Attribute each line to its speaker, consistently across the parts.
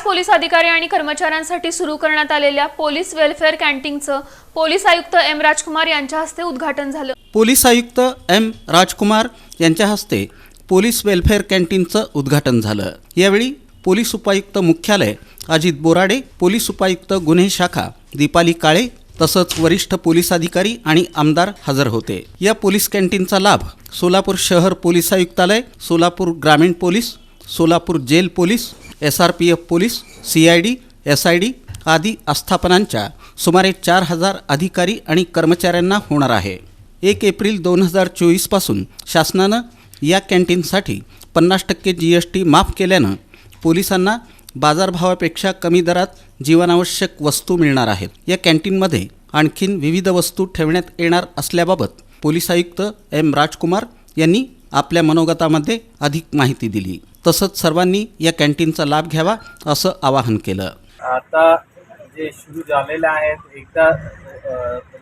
Speaker 1: पाच पोलीस अधिकारी आणि कर्मचाऱ्यांसाठी सुरू करण्यात आलेल्या पोलीस वेलफेअर कॅन्टीनचं पोलीस आयुक्त एम राजकुमार यांच्या हस्ते उद्घाटन झालं.
Speaker 2: पोलीस आयुक्त एम राजकुमार यांच्या हस्ते पोलीस वेलफेअर कॅन्टीनचं उद्घाटन झालं. यावेळी पोलीस उपायुक्त मुख्यालय अजित बोराडे पोलीस उपायुक्त गुन्हे शाखा दीपाली काळे तसंच वरिष्ठ पोलीस अधिकारी आणि आमदार हजर होते. या पोलीस कॅन्टीनचा लाभ सोलापूर शहर पोलीस आयुक्तालय सोलापूर ग्रामीण police Solapur jail police S R P F police C I D S I D आदी आस्थापनांच्या सुमारे चार हजार अधिकारी आणि कर्मचाऱ्यांना होणार आहे. एक एप्रिल दोन हजार चोवीसपासून शासनानं या कॅन्टीनसाठी पन्नास टक्के जी एस टी माफ केल्यानं पोलिसांना बाजारभावापेक्षा कमी दरात जीवनावश्यक वस्तू मिळणार आहेत. या कॅन्टीनमध्ये आणखीन विविध वस्तू ठेवण्यात येणार असल्याबाबत पोलीस आयुक्त एम राजकुमार यांनी आपल्या मनोगतामध्ये अधिक माहिती दिली. तसंच सर्वांनी या कॅन्टीनचा लाभ घ्यावा असं आवाहन केलं.
Speaker 3: आता जे सुरू झालेले आहेत एकदा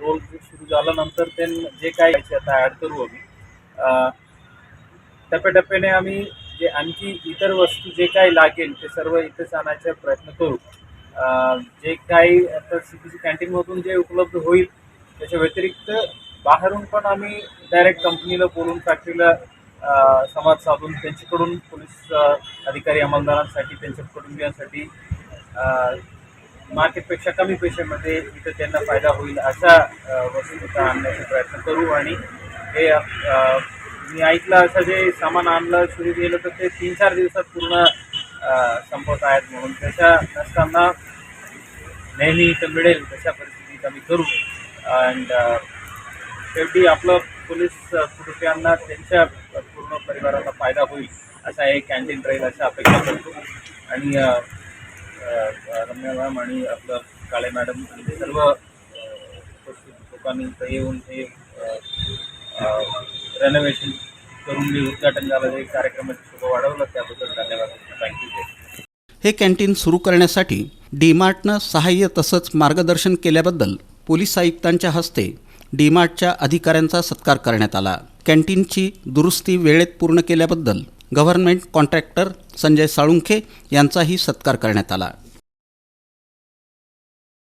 Speaker 3: रोल सुरू झाल्यानंतर ते जे काही आता ॲड करू आम्ही. टप्प्याटप्प्याने आम्ही जे आणखी इतर वस्तू जे काही लागेल ते सर्व इथेच आणायचा प्रयत्न करू. जे काही आता सी पी सी कॅन्टीनमधून जे उपलब्ध होईल त्याच्या व्यतिरिक्त बाहेरून पण आम्ही डायरेक्ट कंपनीला बोलून फॅक्टरीला संवाद साधून त्यांच्याकडून पोलीस अधिकारी अंमलदारांसाठी त्यांच्या कुटुंबियांसाठी मार्केटपेक्षा कमी पैशामध्ये इथं त्यांना फायदा होईल अशा वस्तू इथं आणण्याचा प्रयत्न करू आणि हे मी ऐकलं असं जे सामान आणलं सुरू केलं तर ते तीन चार दिवसात पूर्ण संपत आहेत म्हणून त्याच्या नसताना नेहमी इथं मिळेल तशा परिस्थितीत आम्ही करू. अँड शेवटी आपलं पोलीस कुटुंबियांना त्यांच्या पूर्ण परिवाराला फायदा होईल असा हे कॅन्टीन राहील अशा अपेक्षा करतो. आणि रम्या मॅम आणि आपलं काळे मॅडम आणि सर्व लोकांनी इथं येऊन हे रेनोव्हेशन करून मी उद्घाटन झालं हे कार्यक्रमाची शोभा वाढवलं त्याबद्दल धन्यवाद. थँक्यू
Speaker 2: हे कॅन्टीन सुरू करण्यासाठी डीमार्टनं सहाय्य तसंच मार्गदर्शन केल्याबद्दल पोलीस आयुक्तांच्या हस्ते डीमार्टच्या अधिकाऱ्यांचा सत्कार करण्यात आला. कॅन्टीनची दुरुस्ती वेळेत पूर्ण केल्याबद्दल गव्हर्नमेंट कॉन्ट्रॅक्टर संजय साळुंखे यांचाही सत्कार करण्यात आला.